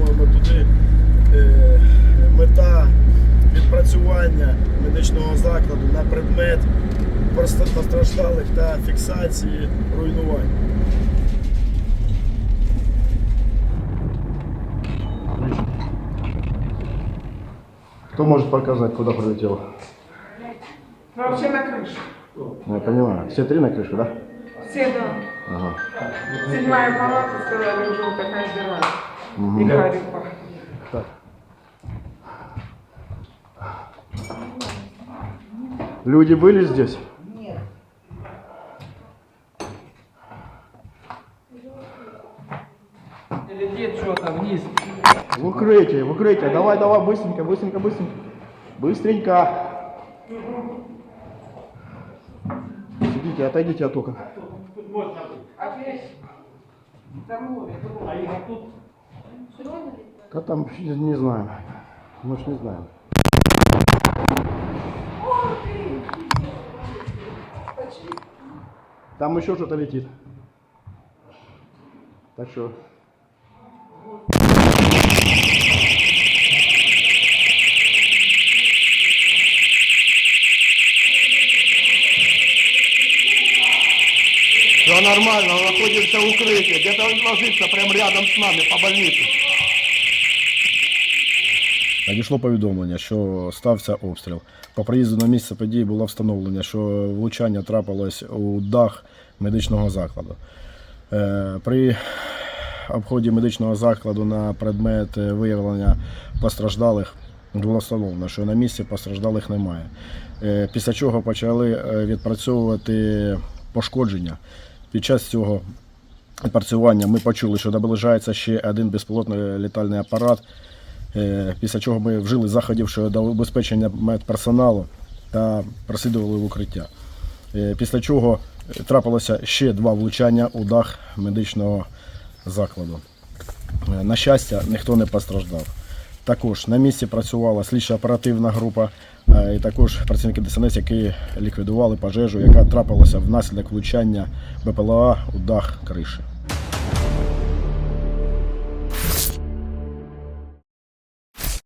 спрямуємо туди. Е, мета відпрацювання медичного закладу на предмет постраждалих та фіксації руйнувань. Кто может показать, куда прилетело? Вообще на крышу. Я понимаю. Все три на крышу, да? Все, да. Ага. Седьмая палата сказали, уже такая дыра. Харьков. Так. Люди были здесь? Летит что-то вниз. В укрытие, в укрытие. Давай, давай, быстренько, быстренько, быстренько. Быстренько. Сидите, отойдите от окон. Опять. Там море. Да там не, знаю. Мы ж не знаем. Там еще что-то летит. Так что... Все нормально, он находится в укрытии. Где-то он ложится прямо рядом с нами по больнице. Надійшло повідомлення, що стався обстріл. По приїзду на місце події було встановлено, що влучання трапилось у дах медичного закладу. Е, При обході медичного закладу на предмет виявлення постраждалих було встановлено, що на місці постраждалих немає. Е, Після чого почали е, відпрацьовувати пошкодження. Під час цього відпрацювання ми почули, що наближається ще один безпілотний літальний апарат. Е, Після чого ми вжили заходів щодо убезпечення медперсоналу та прослідували в укриття. Е, Після чого трапилося ще два влучання у дах медичного закладу. Е, На щастя, ніхто не постраждав. Також на місці працювала слідча оперативна група і також працівники ДСНС, які ліквідували пожежу, яка трапилася внаслідок влучання БПЛА у дах криші.